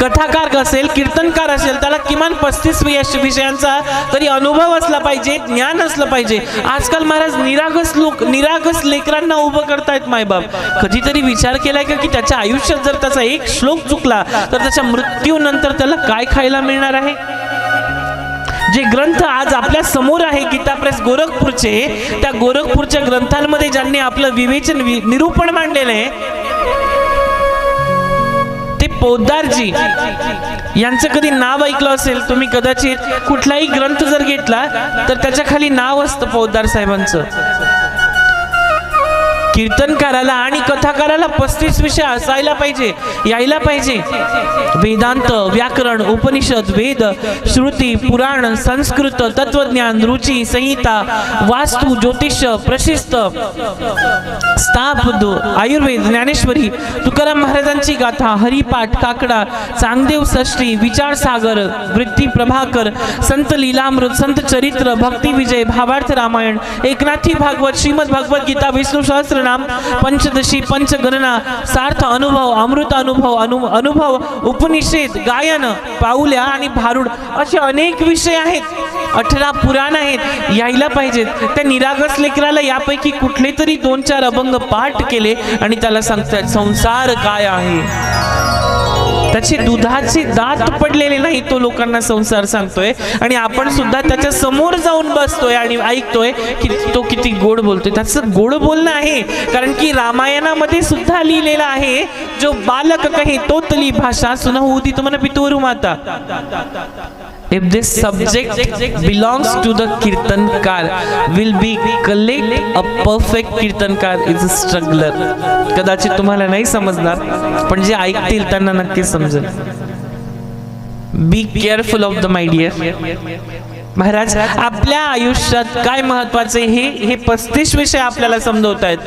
कथाकार असेल कीर्तनकार असेल त्याला किमान पस्तीस विषयांचा तरी अनुभव असला पाहिजे ज्ञान असलं पाहिजे. आजकाल महाराज निरागस लोक निरागस लेकरांना उभं करतायत मायबाप. कधीतरी विचार केलाय का की त्याच्या आयुष्यात जर त्याचा एक श्लोक चुकला तर त्याच्या मृत्यूनंतर त्याला काय खायला मिळणार आहे? जे ग्रंथ आज आपल्यासमोर आहे गीता प्रेस गोरखपूरचे त्या गोरखपूरच्या ग्रंथांमध्ये ज्यांनी आपलं विवेचन वि- निरूपण मांडलेलं आहे पोद्दारजी यांचं कधी नाव ऐकलं असेल? तुम्ही कदाचित कुठलाही ग्रंथ जर घेतला तर त्याच्याखाली नाव असतं पोद्दार साहेबांचं. कीर्तनकाराला आणि कथाकाराला पस्तीस विषय असायला पाहिजे यायला पाहिजे. वेदांत व्याकरण उपनिषद वेद श्रुती पुराण संस्कृत तत्वज्ञान रुची संहिता वास्तू ज्योतिष प्रशिस्त स्थाप आयुर्वेद ज्ञानेश्वरी तुकाराम महाराजांची गाथा हरिपाठ काकडा चांगदेव षष्टी विचार सागर वृत्ती प्रभाकर संत लीलामृत संत चरित्र भक्ती विजय भावार्थ रामायण एकनाथी भागवत श्रीमद भगवत गीता विष्णू नाम पंचदशी पंचगणना सार्थ अनुभव अमृत अनुभव अनु अनुभव उपनिषेद गायन पाऊल्या आणि भारुड असे अनेक विषय आहेत. अठरा पुराण आहेत. यायला पाहिजेत. त्या निरागस लेकराला यापैकी कुठले तरी दोन चार अभंग पाठ केले आणि त्याला सांगतात संसार काय आहे? त्याचे दुधाचे दात पडलेले नाही तो लोकांना संसार सांगतोय. आणि आपण सुद्धा त्याच्यासमोर जाऊन बसतोय आणि ऐकतोय की तो किती गोड बोलतोय. त्याचं गोड बोलणं आहे कारण की रामायणामध्ये सुद्धा लिहिलेलं आहे जो बालक कहे तोतली भाषा सुनहू ती तुम्हाला पितुरू माता If this subject belongs to the kirtankar, will be collect a perfect kirtankar is a struggler. कदाचित तुम्हाला नाही समजणार पण जे ऐकतील त्यांना नक्की समजेल be careful of the my dear Maharaj आपल्या आयुष्यात काय महत्त्वाचे हे हे पस्तीस विषय आपल्याला समजवत आहेत